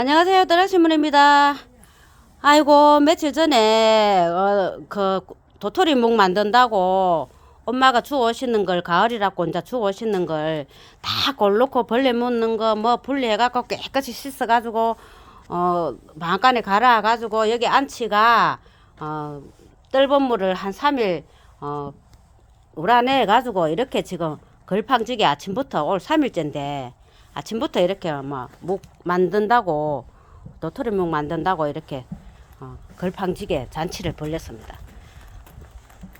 안녕하세요. 드라신문입니다. 아이고, 며칠 전에, 어, 그, 도토리 묵 만든다고 엄마가 주워오시는 걸, 가을이라고 이제 주워오시는 걸 다 골놓고 벌레 묻는 거, 뭐, 분리해갖고 깨끗이 씻어가지고, 어, 방앗간에 갈아가지고, 여기 안치가, 어, 뜰번 물을 한 3일, 어, 우라내가지고, 이렇게 지금 걸팡지게 아침부터 올 3일째인데, 아침부터 이렇게 뭐묵 만든다고 도토리묵 만든다고 이렇게 어, 걸팡지게 잔치를 벌렸습니다.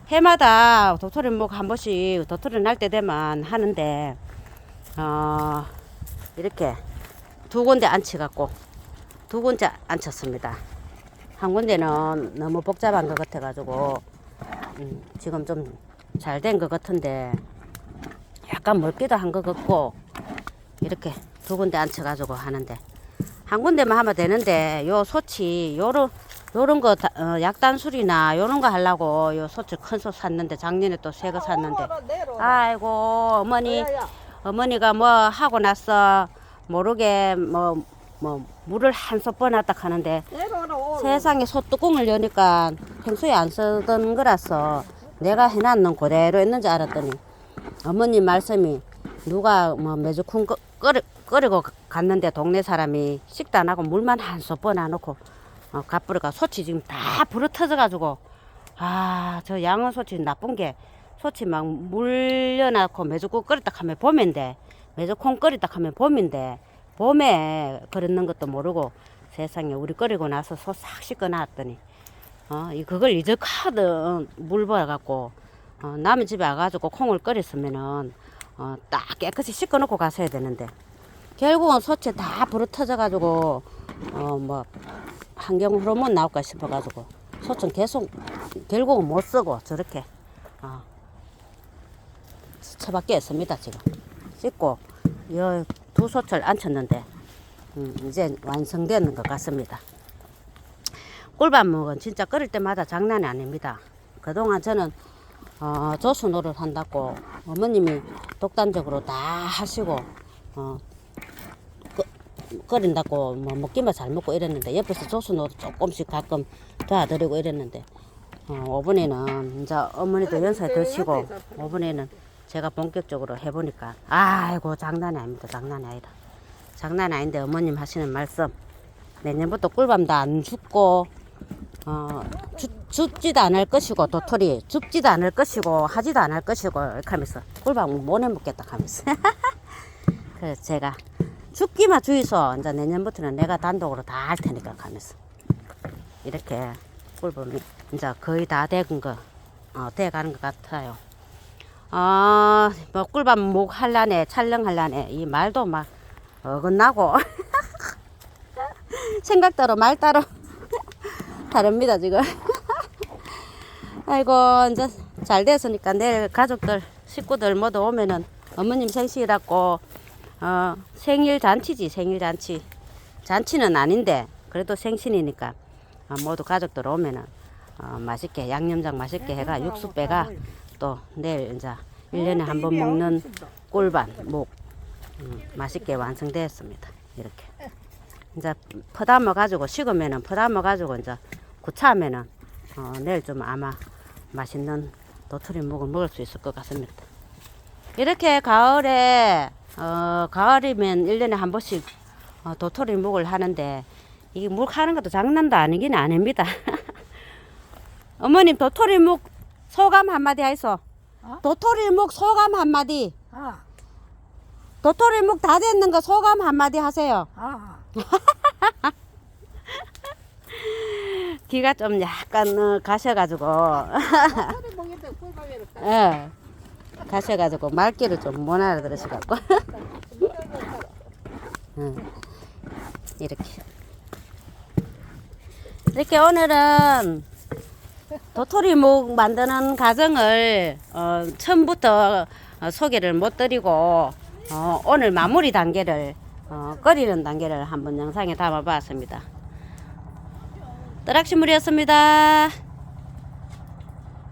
해마다 도토리묵 한 번씩 도토리 날 때 되면 하는데 어, 이렇게 두 군데 앉혀갖고 두 군데 앉혔습니다. 한 군데는 너무 복잡한 것 같아가지고 음, 지금 좀 잘 된 것 같은데 약간 멀기도 한 것 같고 이렇게 두 군데 앉혀가지고 하는데. 한 군데만 하면 되는데 요 소치 요런 요런 거 다- 어, 약단술이나 요런 거 하려고 요 소치 큰 소 샀는데 작년에 또 새 거 샀는데. 아이고 어머니 어머니가 뭐 하고 나서 모르게 뭐뭐 물을 한솥 버놨다 하는데 세상에 소뚜껑을 여니까 평소에 안 쓰던 거라서 내가 해놨는 그대로 있는 줄 알았더니 어머님 말씀이 누가 뭐 매주쿵 끓- 끓이, 끓이고 갔는데 동네 사람이 식도 안 하고 물만 한솥 버놔놓고 어, 가뿌리가 소치 지금 다 불어 터져가지고 아 저 양은 소치 나쁜 게 소치 막 물려놓고 매주국 끓였다 하면 봄인데 매주콩 끓였다 하면 봄인데 봄에 그랬는 것도 모르고 세상에 우리 끓이고 나서 소 싹 씻어놨더니 어, 이 그걸 이적하든 물 부어갖고 어, 남의 집에 와가지고 콩을 끓였으면은 어, 딱 깨끗이 씻어놓고 가셔야 되는데 결국은 소체 다 불어 터져가지고 어 뭐 환경 호르몬 나올까 싶어가지고 소천 계속 결국은 못 쓰고 저렇게 어, 처밖에 했습니다 지금 씻고 여두 소철 앉혔는데 음, 이제 완성되는 것 같습니다. 꿀밥 먹은 진짜 끓일 때마다 장난이 아닙니다. 그동안 저는 어, 조수 노릇 한다고 어머님이 독단적으로 다 하시고 어, 끓- 끓인다고 뭐 먹기만 잘 먹고 이랬는데 옆에서 조수 노릇 조금씩 가끔 도와드리고 이랬는데 어, 이번에는 이제 어머니도 연세 드시고 이번에는 제가 본격적으로 해보니까 아이고 장난이 아닙니다. 장난이 아니다. 장난이 아닌데 어머님 하시는 말씀 내년부터 꿀밤도 안 죽고 어, 주, 죽지도 않을 것이고 도토리. 죽지도 않을 것이고 하지도 않을 것이고 이렇게 하면서 꿀밤 못 해먹겠다 하면서. 그래서 제가 죽기만 주의소 이제 내년부터는 내가 단독으로 다 할 테니까 하면서. 이렇게 꿀밤이 이제 거의 다된 거, 어, 돼가는 것 같아요. 아, 뭐 꿀밤 목 할라네, 촬영할라네. 이 말도 막 어긋나고. 생각대로 말 따로. 다릅니다 지금. 아이고 이제 잘 됐으니까 내일 가족들 식구들 모두 오면은 어머님 생신이라고 어, 생일 잔치지 생일 잔치 잔치는 아닌데 그래도 생신이니까 어, 모두 가족들 오면은 어, 맛있게 양념장 맛있게 해가 육수 빼가 또 내일 이제 1년에 한 번 먹는 꿀반 목 음, 맛있게 완성되었습니다. 이렇게 이제 퍼담아 가지고 식으면은 퍼담아 가지고 이제 구차하면은 어, 내일 좀 아마 맛있는 도토리 묵을 먹을 수 있을 것 같습니다. 이렇게 가을에 어, 가을이면 1년에 한 번씩 어, 도토리 묵을 하는데 이게 묵 하는 것도 장난도 아니긴 아닙니다. 어머님 도토리 묵 소감 한마디 하이소. 어? 도토리 묵 소감 한마디. 아, 도토리 묵 다 됐는 거 소감 한마디 하세요. 아, 귀가 좀 약간 어, 가셔가지고 예 가셔가지고 말귀를 좀 못 알아들으셔갖고 응. 이렇게 이렇게 오늘은 도토리묵 만드는 과정을 어, 처음부터 어, 소개를 못 드리고 어, 오늘 마무리 단계를 어, 끓이는 단계를 한번 영상에 담아봤습니다. 뜨락시물이었습니다.